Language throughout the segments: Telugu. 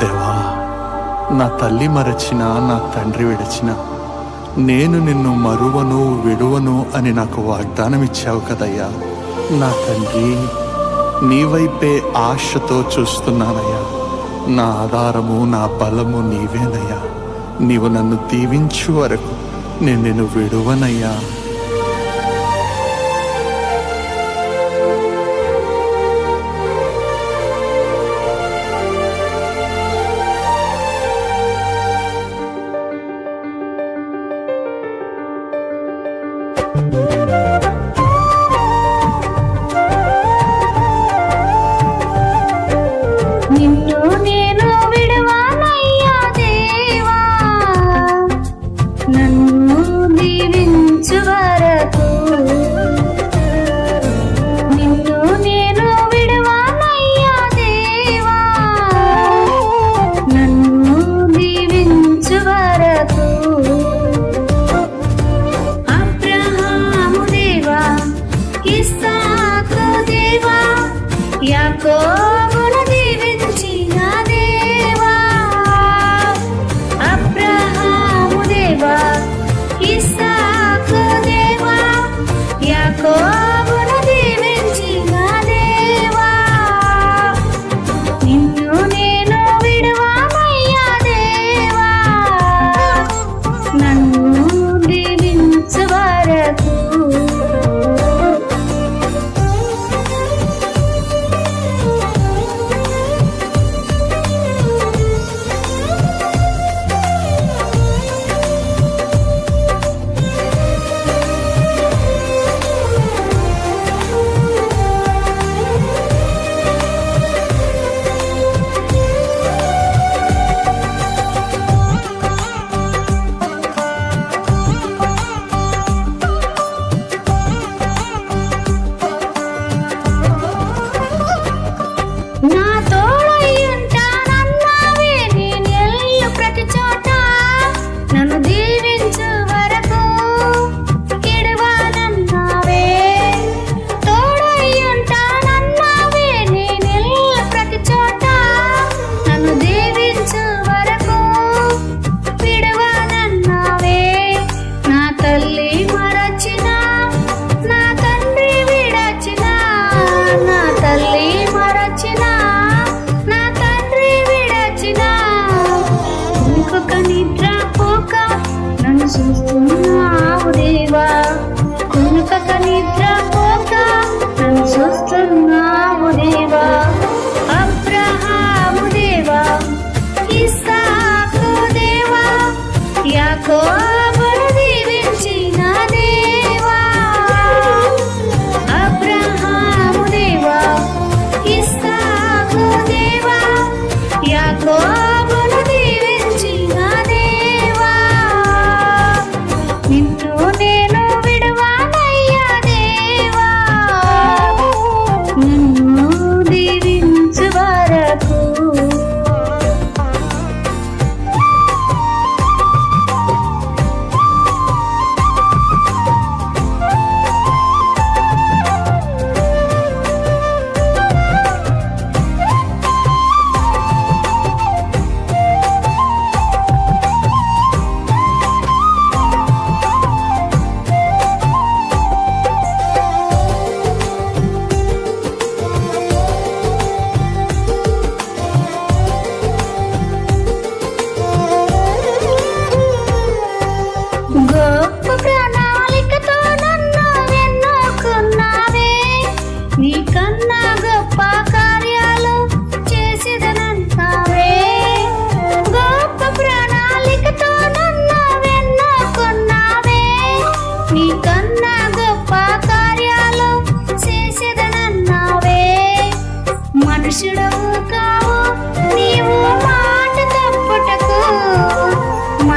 దేవా నా తల్లి మరచిన నా తండ్రి విడచిన నేను నిన్ను మరువను విడువను అని నాకు వాగ్దానం ఇచ్చావు కదయ్యా. నా తండ్రి నీ వైపే ఆశతో చూస్తున్నానయ్యా. నా ఆధారము నా బలము నీవేనయ్యా. నీవు నన్ను దీవించు వరకు నేను నిన్ను విడువనయ్యా.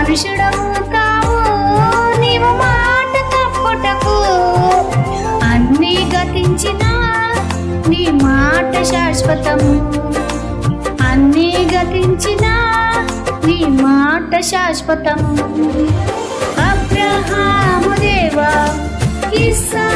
పురుషుడము కావు నీవు మాట తప్పుటకు. అన్ని గతించిన నీ మాట శాశ్వతము. అన్ని గతించిన నీ మాట శాశ్వతము. అబ్రహాము దేవా ఇస్సా